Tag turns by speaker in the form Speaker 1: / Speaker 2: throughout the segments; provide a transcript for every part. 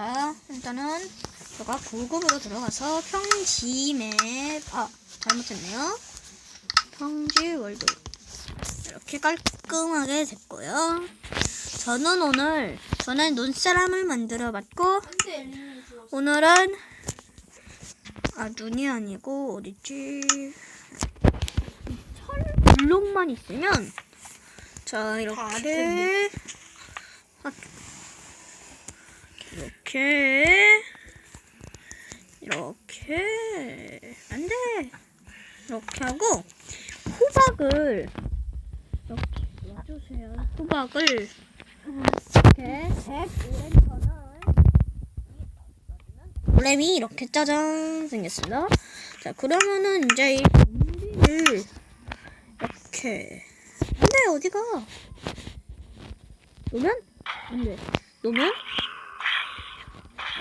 Speaker 1: 자, 일단은 제가 9급으로 들어가서 평지맵, 아, 잘못했네요. 평지 월드. 이렇게 깔끔하게 됐고요. 저는 오늘, 저는 눈사람을 만들어 봤고, 오늘은, 아, 눈이 아니고, 어딨지? 철 블록만 있으면, 자, 이렇게, 아, 이렇게. 이렇게. 안돼. 이렇게 하고 호박을 이렇게 놔주세요. 호박을. 이렇게. 오렘이 이렇게 짜잔 생겼습니다. 자 그러면은 이제 이 좀비를 이렇게. 안돼 어디가? 놓으면? 안돼. 놓으면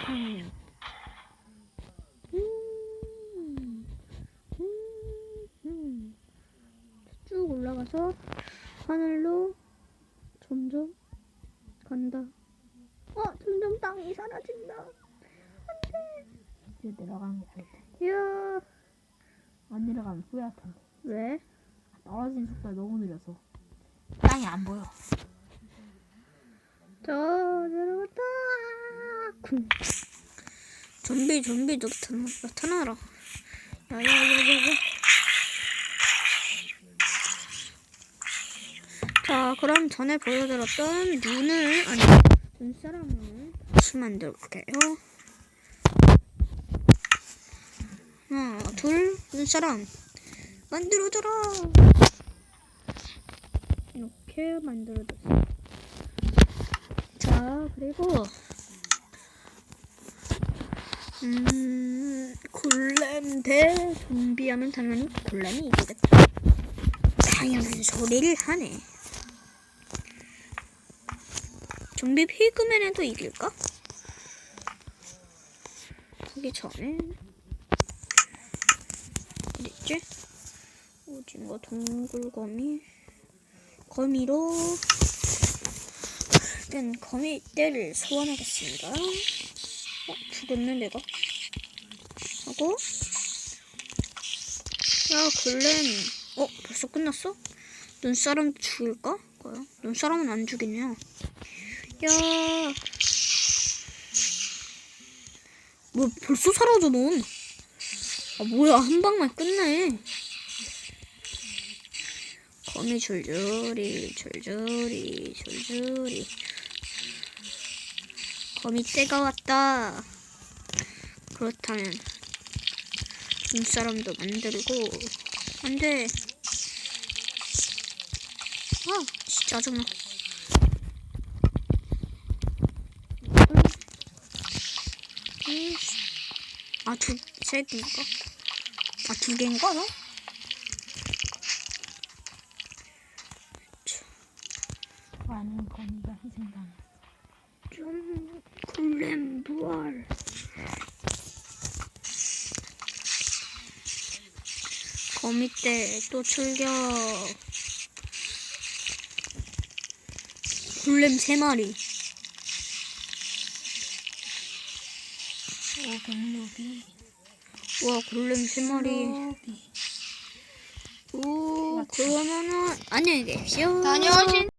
Speaker 1: 음. 음. 음. 음. 쭉 올라가서 하늘로 점점 간다. 어, 점점 땅이 사라진다.
Speaker 2: 이제 내려가는 게 나을 텐데.
Speaker 1: 이야,
Speaker 2: 안 내려가면 후회할 텐데.
Speaker 1: 왜?
Speaker 2: 떨어지는 속도가 너무 느려서 땅이 안 보여.
Speaker 1: 저. 좀비, 좀비 나타나, 나타나라. 야야야야야. 자, 그럼 전에 보여드렸던 눈을 아니 눈사람을 다시 만들게요. 하나, 둘, 눈사람 만들어줘라. 이렇게 만들어줬어. 자, 그리고 음, 골렘 대 좀비 하면 당연히 골렘이 이기겠다. 당연한 소리를 하네. 좀비 피그맨에도 이길까? 하기 전에 어딨지? 오징어 동굴거미 거미로 일단 거미 떼를 소환하겠습니다. 어, 죽었네 내가. 하고 야 글렌 어 벌써 끝났어? 눈사람 죽일까? 뭐야? 눈사람은 안 죽이네요. 야. 뭐 벌써 사라져 넌. 아 뭐야 한 방만 끝내. 거미 줄줄이 줄줄이 줄줄이 거미 때가 왔다. 그렇다면 눈사람도 만들고 안돼. 아 진짜 짜증나. 아두 세 개인가? 아두 개인가? 너?
Speaker 2: 많은 거미가 희생당했어.
Speaker 1: 좀 골렘 부활. 거미 때또 출격. 골렘 세 마리.
Speaker 2: 오, 백로비.
Speaker 1: 와 골렘 세 마리.
Speaker 2: 로비.
Speaker 1: 오 그러면은 안녕히 계십시오.
Speaker 2: 다녀오신